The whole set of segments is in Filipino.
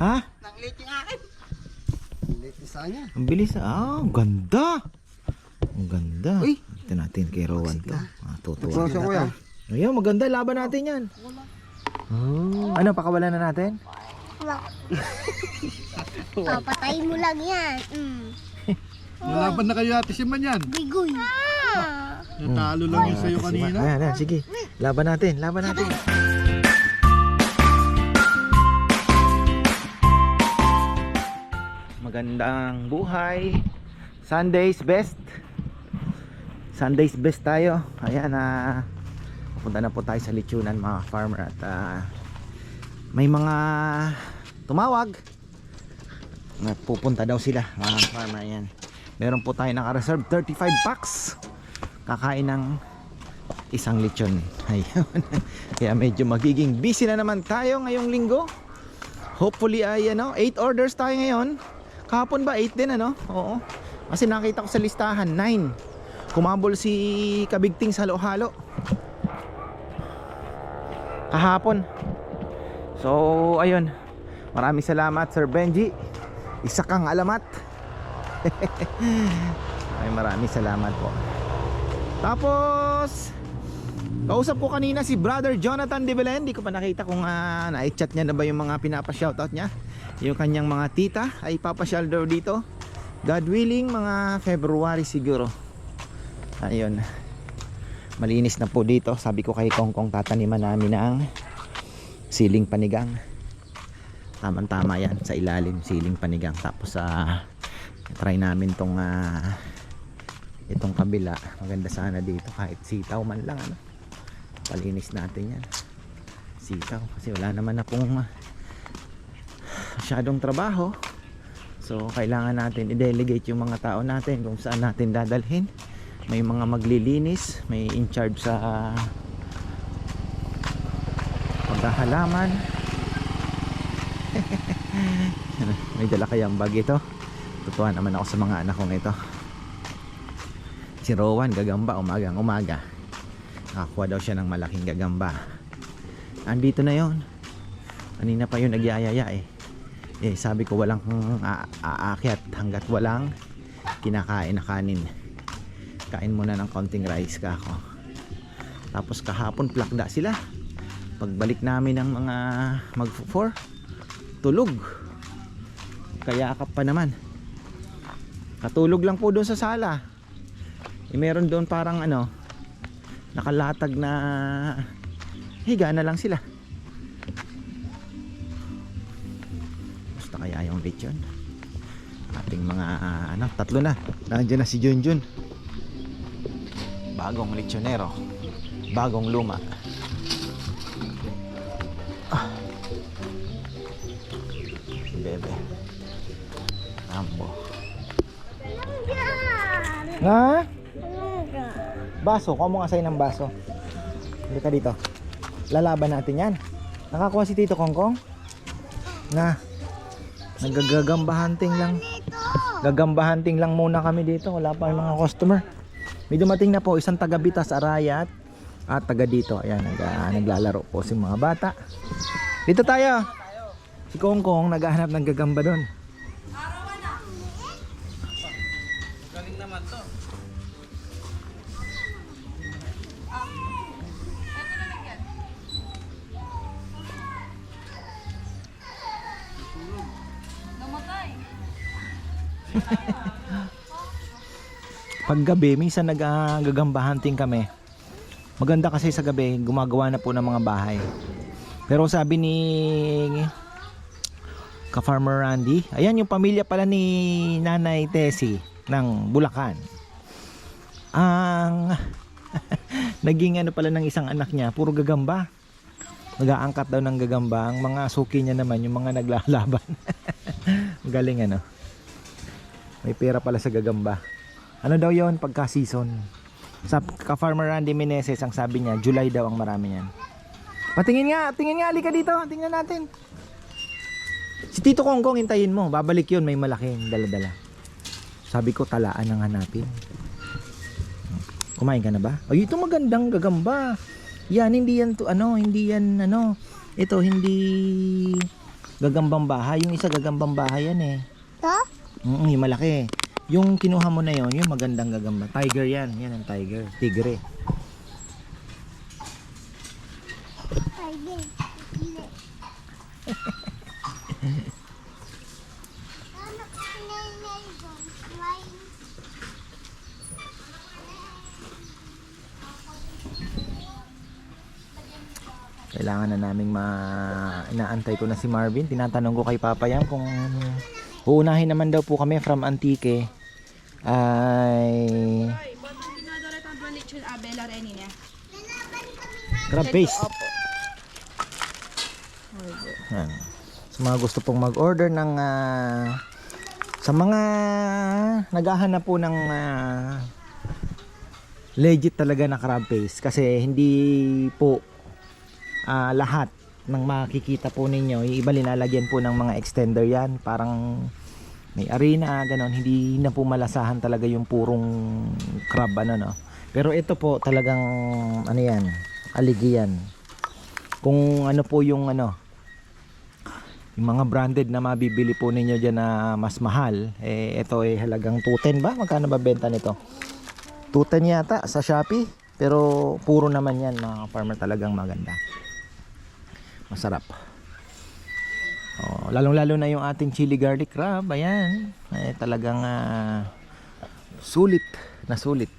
Ha? Nang late yung akin. Late isa niya. Ang bilis. Ah, ang ganda. Ang ganda. Uy. Ito natin kay Rowan to. Ah, tutuwa. Sosyo ko yan. Ayun, maganda. Laban natin yan. Oh. Ano, pakawalan na natin? Papatayin mo lang yan. Mm. Nalaban na kayo ate si Man yan. Bigoy. Ah. Natalo lang yun sa'yo kanina. Ayan, ayan, sige. Laban natin, laban natin. Magandang buhay. Sundays best. Sundays best tayo. Ayan na. Punta na po tayo sa Lechonan mga farmer at ah, may mga tumawag. Pupunta daw sila mga farmer yan. Meron po tayo naka-reserve 35 packs. Kakain ng isang lechon. Ayun. Kaya medyo magiging busy na naman tayo ngayong linggo. Hopefully ay ano, 8 orders tayo ngayon. Kahapon ba 8 din ano? Oo. Kasi nakita ko sa listahan 9. Kumabol si Kabigting sa halo-halo. Kahapon. So, ayun. Maraming salamat Sir Benji. Isa kang alamat. Ay maraming salamat po. Tapos Kausap ko kanina si Brother Jonathan De Belen Hindi ko pa nakita kung uh, na-chat niya na ba yung mga pinapa-shoutout niya Yung kanyang mga tita ay papasyal daw dito. God willing mga February siguro. Ayun. Malinis na po dito. Sabi ko kay Kong Kong tataniman namin ng Siling panigang. Tamang tama yan sa ilalim Siling panigang. Tapos sa Try namin tong ah, Itong kabila. Maganda sana dito kahit sitaw man lang ano. Palinis natin yan. Sitaw kasi wala naman akong ah, masyadong trabaho. So kailangan natin i-delegate yung mga tao natin kung saan natin dadalhin. May mga maglilinis may in charge sa paghahalaman. May dala kayang bag ito. Tutuwa naman ako sa mga anak kong ito. Si Rowan gagamba umagang umaga. Nakakuha daw siya ng malaking gagamba. Andito na yon kanina pa yun nagyayaya eh eh sabi ko walang aakyat hanggat walang kinakain na kanin. Kain muna ng konting rice ka ako. Tapos kahapon plakda sila. Pagbalik namin ng mga mag 4 tulog. Kaya kap pa naman. Katulog lang po doon sa sala. Eh, meron doon parang ano nakalatag na higa na lang sila yung lechon ating mga ah, ano tatlo na nandiyan na si Junjun bagong lechonero bagong luma ah. si bebe Rambo nga Baso, kuha mo nga sa'yo ng baso. Hindi ka dito. Lalaban natin yan. Nakakuha si Tito Kongkong? Na. Nagagagamba-hunting lang. Gagamba-hunting lang muna kami dito. Wala pa mga customer. May dumating na po isang taga Bitas Arayat at taga dito. Ayan, nag, ah, naglalaro po si mga bata. Dito tayo. Si Kongkong naghahanap ng gagamba doon. Pag gabi minsan nagagagamba hunting kami. Maganda kasi sa gabi gumagawa na po ng mga bahay. Pero sabi ni ka farmer Randy ayan yung pamilya pala ni Nanay Tessie ng Bulacan. Ang naging ano pala ng isang anak niya puro gagamba. Nag-aangkat daw ng gagamba. Ang mga suki niya naman yung mga naglalaban. Galing ano? May pera pala sa gagamba ano daw yon pagka season? Sa ka-farmer Randy Meneses ang sabi niya, July daw ang marami niyan. Patingin nga, tingin nga, alika dito, tingnan natin. Si Tito Kongkong hintayin mo, babalik yun, may malaking dala-dala. Sabi ko, talaan ang hanapin. Kumain ka na ba? Ay, ito magandang gagamba. Yan, hindi yan to, ano, hindi yan, ano, ito, hindi Gagambang bahay. Yung isa gagambang bahay yan eh. To? Mm, yung malaki. Yung kinuha mo na yon, yung magandang gagamba. Tiger yan. Yan ang tiger. Tigre. Why? Kailangan na naming ma... Inaantay ko na si Marvin. Tinatanong ko kay Papa Yam kung... Uunahin naman daw po kami from Antique. Ay... Crab paste. Yan. Sa mga gusto pong mag-order ng... ah, sa mga naghahanap po ng ah, legit talaga na crab paste. Kasi hindi po ah, lahat ng makikita po ninyo yung iba linalagyan po ng mga extender yan. Parang may arena ganon. Hindi na po malasahan talaga yung purong crab ano no? Pero ito po talagang ano yan aligi yan kung ano po yung ano yung mga branded na mabibili po ninyo dyan na mas mahal eh ito ay halagang 210 ba? Magkano ba benta nito? 210 yata sa Shopee pero puro naman yan mga farmer talagang maganda. Masarap oh, lalong lalo na yung ating chili garlic crab ayan. Eh, talagang ah, sulit na sulit.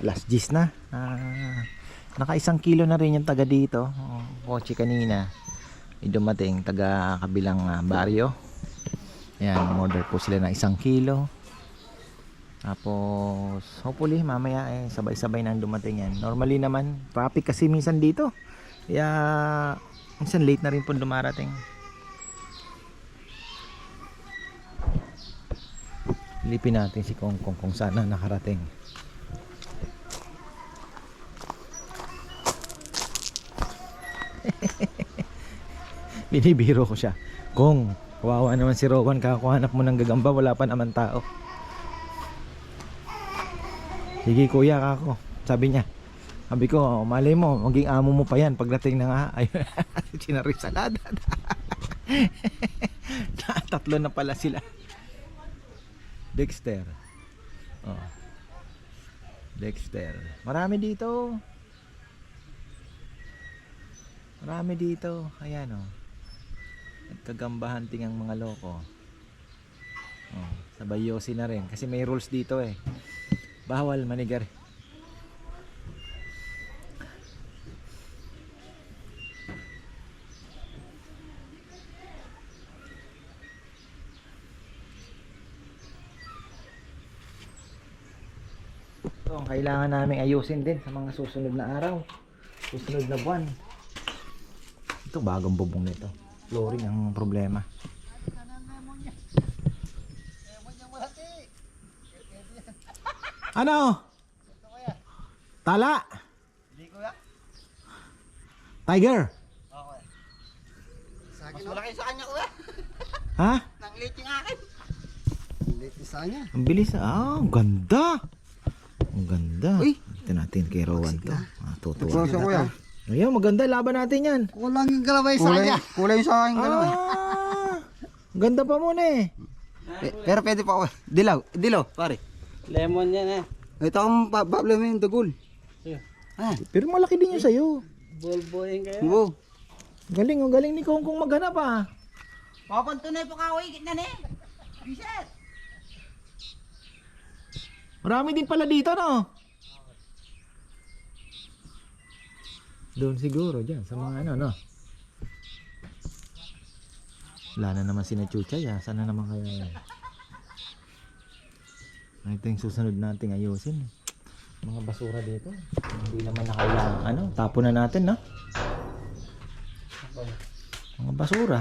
Last gis na. Ah, naka isang kilo na rin yung taga dito. Oh, kotse kanina. May dumating taga kabilang ah, baryo. Ayan order po sila ng isang kilo. Tapos hopefully mamaya eh sabay-sabay nang dumating yan. Normally naman traffic kasi minsan dito kaya minsan late na rin po dumarating Lipin natin si Kong Kong kung sana nakarating. Binibiro ko siya. Kong, kawawa naman si Rowan, kakakuhanap mo ng gagamba, wala pa naman tao. Sige kuya kako, sabi niya. Sabi ko, malay mo, maging amo mo pa yan pagdating na nga. Ay, sinarisalada. Tatlo na pala sila. Dexter. Oh. Dexter. Marami dito. Marami dito. Ayan oh. Nagkagamba hunting ang mga loko. Oh, sabay yosi na rin kasi may rules dito eh. Bawal manigar. Kailangan namin ayusin din sa mga susunod na araw. Susunod na buwan. Ito bagong bubong nito. Flooring ang problema. Ano? Tala? Tiger? Mas malaki sa kanya ko ya. Ha? Nang late yung akin. Ang bilis. Ah, ganda. Ang ganda. Uy. Ito natin kay Rowan to. Ah, tutuwa. Kulay kuya. Ayun, maganda. Laban natin yan. Kulang yung galaway sa kanya. Kulay yung sa akin galaway. Ah, ang ganda pa muna eh. Pero pwede pa ako. Dilaw. Dilaw, pare. Lemon yan eh. Ito ang pa- problem yung dugol. Yeah. Ah, Pero malaki din yung sayo. Bulbuin kayo. wow. Galing, ang galing ni Kong Kong maghanap ah. Papantunay pa ka, na ni. Reset. Marami din pala dito no. Doon siguro dyan sa mga ano no. Wala na naman si Chucha ya. Sana naman kaya. Ito yung susunod nating ayusin. Mga basura dito. Hindi naman na kailangan. Ano? Tapon na natin no. Mga basura.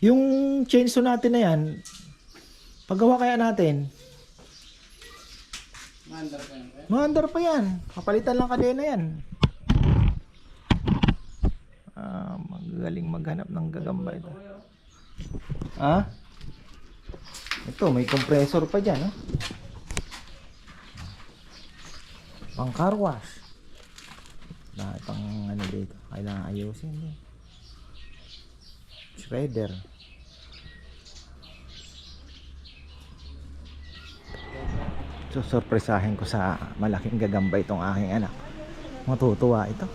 Yung chainsaw natin na yan, paggawa kaya natin, Maandar pa yan. Kapalitan lang kadena yan. Ah, magaling maghanap ng gagamba ito. Ha? Ito, may compressor pa dyan, oh. Pang car wash. Lahat pang ano dito. Kailangan ayusin eh. Shredder. So, sorpresahin ko sa malaking gagamba itong aking anak. Matutuwa ito.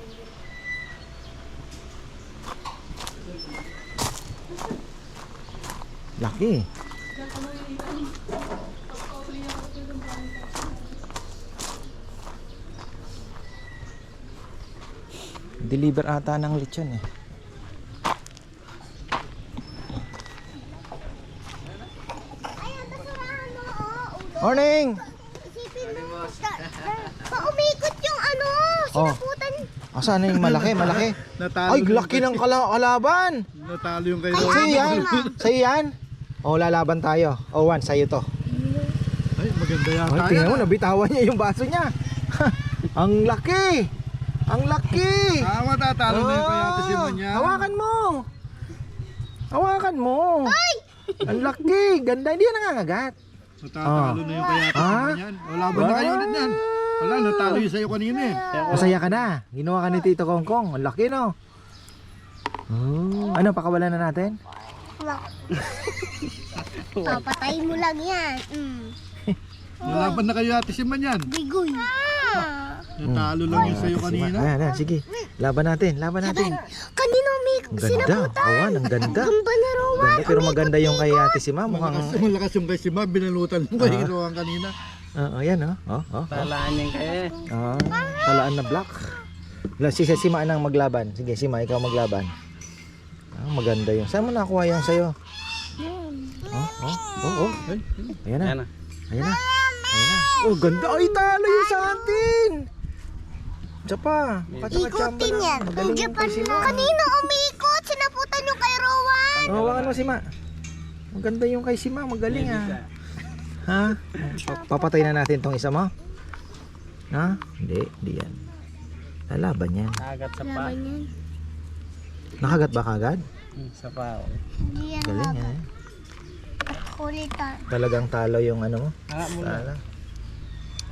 Laki. Deliver ata ng lechon eh. Morning! Isipin mo, ka- ka- paumikot yung ano, Oh. sinaputan. Asan na yung malaki, malaki? Natalo Ay, laki ng kala kalaban! Natalo yung kayo. Sa'yo yan? Sa'yo yan? O, lalaban tayo. O, one, sa'yo to. Ay, maganda yata Ay, tingnan mo, ah. nabitawan niya yung baso niya. Ang laki! Ang laki! Ah, matatalo na yung kay Ate Oh, Simon yan. Hawakan mo! Hawakan mo! Ay! Ang laki! Ganda, hindi yan nangangagat. Matatalo na yung kay Ate Ah. Simon yan. Wala ba na kayo ulit yan? Wala, natalo yung sa'yo kanina eh. Masaya ka na. Ginawa ka ni Tito Kongkong. Ang laki, no? Oh. Ano, pakawalan na natin? Papatayin mo lang yan. Mm. Wala ba na kayo Ate Simon yan? Bigoy. Ah. Natalo lang yung sa'yo kanina. Ayan, ayan, sige. Laban natin, laban natin. Kanina may Ang ganda. Awan, ang ganda. Gamba na rawa. Ganda, pero maganda yung kay Ate Sima. Malakas, Mukhang, malakas yung kay Simon. Binalutan mo kayo ginawa kanina. Oo, yan, oh. Oh, oh, oh. Talaan yan kayo eh. Ah, talaan na black. La, si si Sima nang maglaban. Sige, Sima, ikaw maglaban. Ah, maganda yung. Saan mo nakuha yung sa'yo? Oh, oh, oh, oh. Ay, Ayan na. Yan ah. Ayan na. Ayan na. Oh, ganda. Ay, talo yung sa atin. Isa pa. Na. yan. Magaling yung Japan kay Sima. na. Kanina umikot. Sinaputan yung kay Rowan. Oh, hawakan mo Sima. Maganda yung kay Sima. Magaling ah. Ha? Pa- Papatay na natin tong isa mo? Ha? Hindi, hindi yan. Lalaban yan. Agat sa pa. Laban yan. Nakagat ba kagad? Hmm, Sa pa. oh. Hindi yan Galing laban. eh. Kulitan. Talagang talo yung ano mo. Ah, muna. Talo.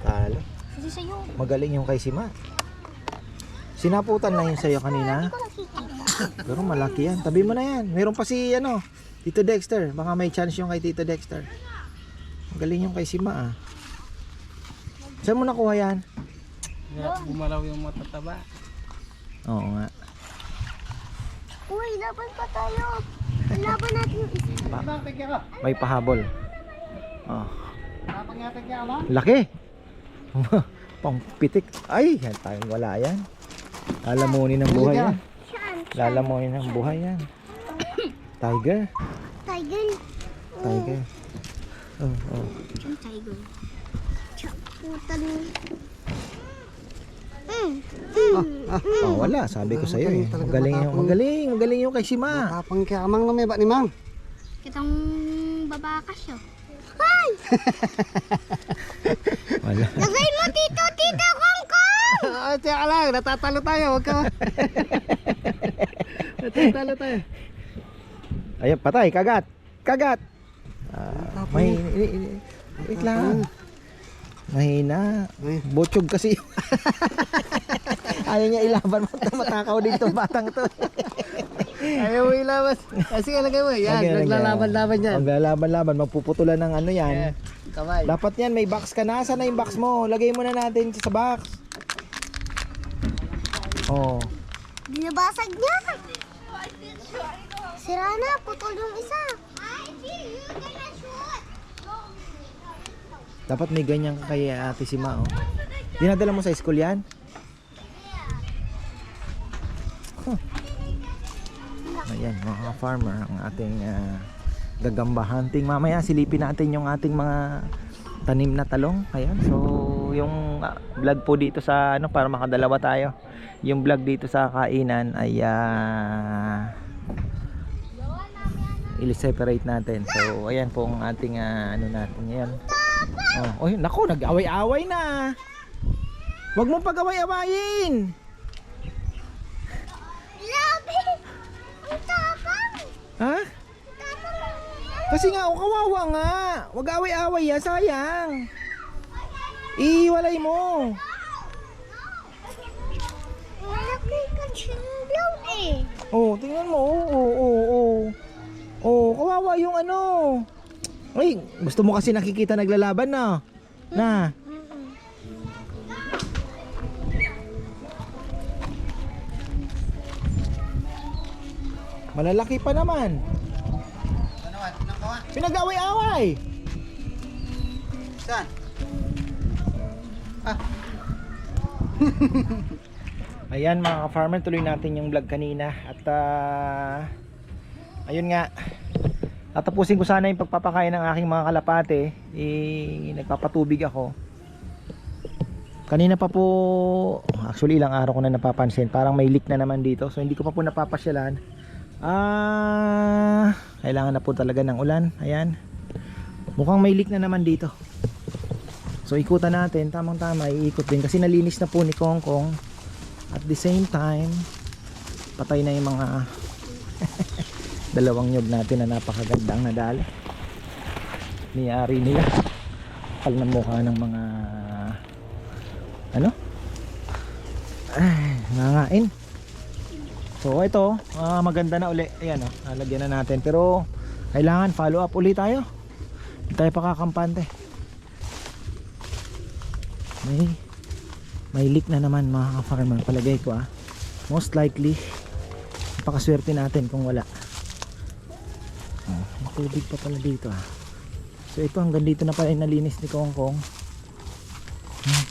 Talo. Kasi sa'yo. Magaling yung kay Sima. Sinaputan lang yung sa'yo kanina. Hindi ko nakikita. Pero malaki yan. Tabi mo na yan. Meron pa si ano, Tito Dexter. Baka may chance yung kay Tito Dexter. Magaling yung kay Sima ah. Saan mo nakuha yan? Kaya Bumalaw yung matataba. Oo nga. Uy, laban pa tayo. Laban natin yung isa. May pahabol. Oh. Laki. Pang pitik. Ay, yan tayong wala yan. Lalamunin ng buhay yan. Lalamunin ng buhay yan. Tiger. Tiger. Tiger. Oh, oh. Yung tiger. Putan mo. Mm. Mm. Oh, wala. Sabi ko sa'yo eh. Magaling yung, magaling. Magaling yung kay Sima. Tapang kaya amang na may ba ni Mang? Kitang babakas yun. Hoy! Wala. Lagay mo dito, tita Kongkong! Ah, tiyak lang, natatalo tayo. Huwag ka. natatalo tayo. Ayun, patay. Kagat. Kagat. Ah, may... ini- ini- Wait lang. Mahina. Ay. Botsog kasi. Ayaw niya ilaban. Matakaw din tong batang to. Ayaw mo ilabas. Kasi lagay mo. Yan, lagyan. naglalaban-laban yan. Maglalaban-laban. Magpuputulan ng ano yan. Yeah. Kamay. Dapat yan, may box ka na. Saan na yung box mo? Lagay mo na natin sa box. Oh. Binabasag niya. Sira na, putol yung isa. Dapat may ganyan ka kay ate si Ma, oh. Dinadala mo sa school yan? Huh. Ayan, mga farmer, ang ating ah, gagamba hunting. Mamaya silipin natin yung ating mga tanim na talong. Ayan, so yung ah, vlog po dito sa ano para makadalawa tayo. Yung vlog dito sa kainan ay ah, i-separate natin. So, ayan po ang ating ah, ano natin ngayon. Oh, oy, nako, nag-away-away na. Huwag mong pag-away-awayin. Grabe! Ang tapang! Ha? Tapang. Kasi nga, oh, kawawa nga. Huwag away-away yan, sayang. Iiwalay mo. Malaki ka sila. Tingnan mo, oo, oo, oo, oo. Oh, kawawa yung ano. Ay, gusto mo kasi nakikita naglalaban na. Na. Malalaki pa naman. Pinag-away-away. Saan? Ayan mga ka-farmer, tuloy natin yung vlog kanina at ah, ayun nga tatapusin ko sana yung pagpapakain ng aking mga kalapate. Eh, nagpapatubig ako. Kanina pa po actually ilang araw ko na napapansin. Parang may leak na naman dito. So hindi ko pa po napapasyalan. Ah kailangan na po talaga ng ulan. Ayan. Mukhang may leak na naman dito. So ikutan natin. Tamang tama iikot din. Kasi nalinis na po ni Kong Kong. At the same time patay na yung mga dalawang nyog natin na napakagandang nadali niyari nila. Kapal ng mukha ng mga ano? Ay nangain. So ito ah, maganda na uli. Ayan o nalagyan na natin. Pero kailangan follow up uli tayo. Hindi tayo pakakampante. May may leak na naman mga ka-farmer. Palagay ko ah. Most likely napakaswerte natin kung wala. oh, tubig pa pala dito ah. So ito hanggang dito na pala yung nalinis ni Kong Kong. Hmm.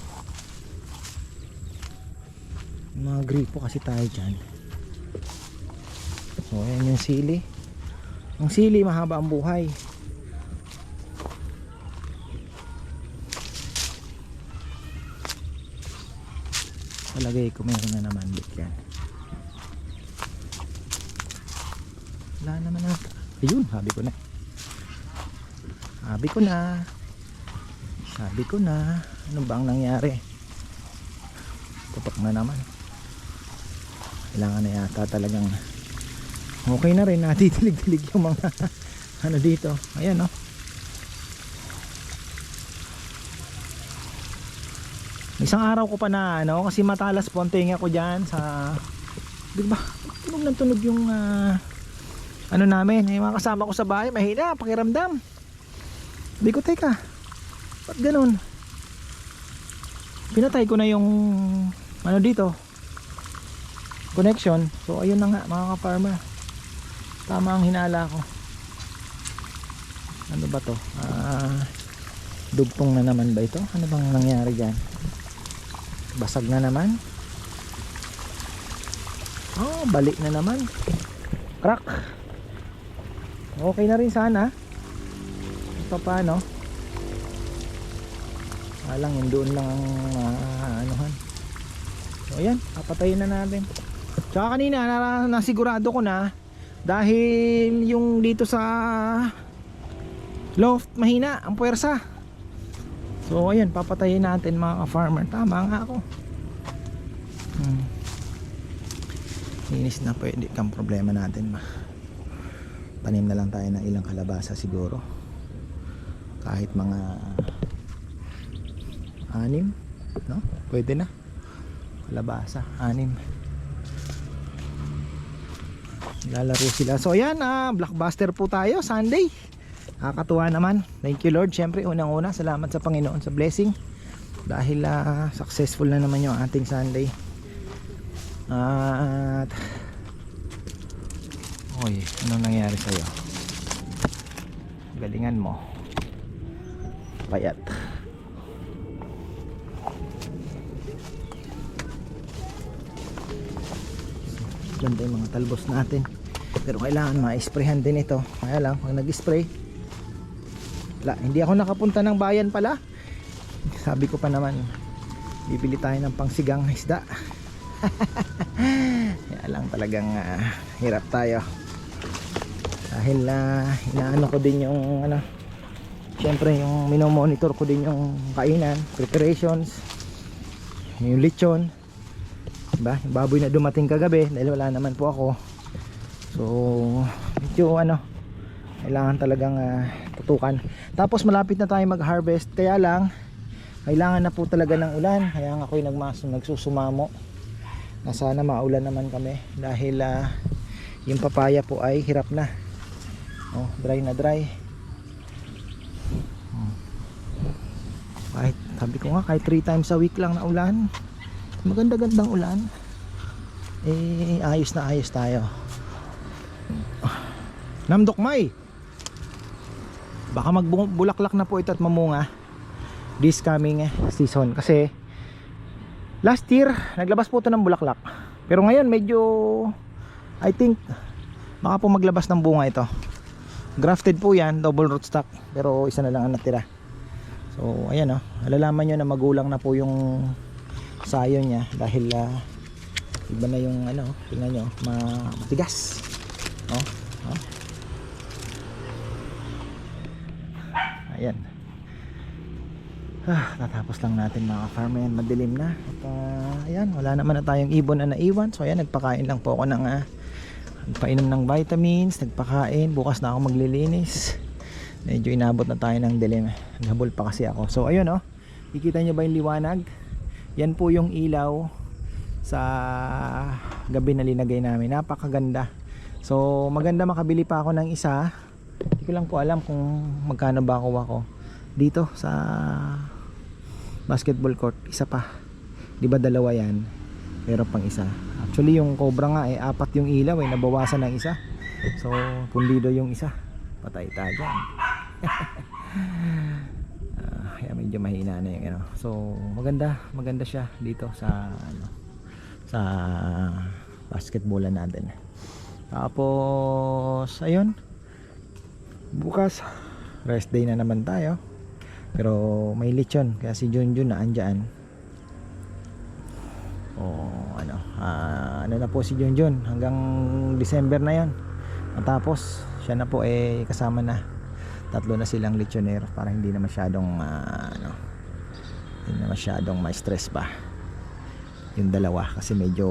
Mga gripo kasi tayo dyan. So ayan yung sili. Ang sili mahaba ang buhay. Palagay ko meron na naman yan. Wala naman ata ayun sabi ko na. Sabi ko na. Sabi ko na. Ano bang nangyari? Tutok na naman. Kailangan na yata talagang okay na rin natitilig-tilig yung mga ano dito. Ayan oh. Isang araw ko pa na ano kasi matalas po ang tinga ko diyan sa Di ba? Tunog ng tunog yung ah, ano namin, yung mga kasama ko sa bahay, mahina, pakiramdam. Di ko teka. Ba't ganun? Pinatay ko na yung ano dito. Connection. So ayun na nga mga ka-farmer. Tama ang hinala ko. Ano ba to? Ah, dugtong na naman ba ito? Ano bang nangyari diyan? basag na naman oh balik na naman crack okay na rin sana ito pa no alang yun doon lang ang uh, anuhan so ayan papatayin na natin tsaka kanina na, nasigurado ko na dahil yung dito sa loft mahina ang puwersa So ayan, papatayin natin mga ka-farmer. Tama nga ako. Hmm. Linis na pwede kang problema natin ma. Tanim na lang tayo ng ilang kalabasa siguro. Kahit mga anim, no? Pwede na. Kalabasa, anim. Lalaro sila. So ayan, ah, blockbuster po tayo Sunday. Nakakatuwa naman. Thank you Lord. Siyempre unang-una salamat sa Panginoon sa blessing. Dahil ah, successful na naman yung ating Sunday. At Oy, anong nangyari sa iyo? Galingan mo. Payat. Ganda yung mga talbos natin. Pero kailangan ma-sprayhan din ito. Kaya lang, pag nag-spray, wala, hindi ako nakapunta ng bayan pala. Sabi ko pa naman, bibili tayo ng pangsigang isda. Kaya lang talagang ah, hirap tayo. Dahil uh, inaano ko din yung ano, Siyempre yung minomonitor ko din yung kainan, preparations, yung lechon, diba? Yung baboy na dumating kagabi dahil wala naman po ako. So, medyo ano, kailangan talagang ah, tutukan. Tapos malapit na tayo mag-harvest, kaya lang kailangan na po talaga ng ulan. Kaya nga ako'y nagmas nagsusumamo na sana maulan naman kami dahil ah, yung papaya po ay hirap na oh, dry na dry. Oh. kahit sabi ko nga kahit 3 times a week lang na ulan. Maganda gandang ulan. Eh ayos na ayos tayo. Namdok May! Baka magbulaklak na po ito at mamunga this coming season. Kasi last year naglabas po ito ng bulaklak. Pero ngayon medyo I think baka po maglabas ng bunga ito grafted po yan double rootstock pero isa na lang ang natira. So ayan o alalaman nyo na magulang na po yung sayo niya dahil ah, iba na yung ano tingnan nyo ma- matigas. Oh, oh. ayan. Ah, tatapos lang natin mga farmer madilim na. At ah, ayan wala naman na tayong ibon na naiwan. So ayan nagpakain lang po ako ng ah, nagpainom ng vitamins nagpakain. Bukas na ako maglilinis. Medyo inabot na tayo ng dilim. Naghabol pa kasi ako. So ayun oh. Kikita nyo ba yung liwanag? Yan po yung ilaw sa gabi na linagay namin. Napakaganda. So maganda makabili pa ako ng isa. Hindi ko lang po alam kung magkano ba ako ako. Dito sa basketball court isa pa. Di ba dalawa yan meron pang isa. Actually yung cobra nga eh apat yung ilaw eh nabawasan ng isa. So pundido yung isa. Patay tayo Ah, kaya medyo mahina na yung ano. So maganda maganda siya dito sa ano sa basketballan natin. Tapos ayun. Bukas rest day na naman tayo. Pero may lechon. Kaya si Junjun na andyan o ano ah, ano na po si Junjun? Hanggang December na yon matapos siya na po eh kasama na. Tatlo na silang lechoner para hindi na masyadong ah, ano hindi na masyadong may stress ba? Yung dalawa kasi medyo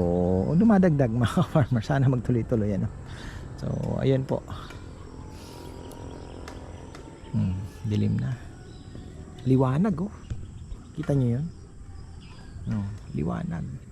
dumadagdag mga farmer. Sana magtuloy-tuloy ano. So ayun po. Hmm, dilim na. Liwanag oh. Kita nyo yun? Oh, liwanag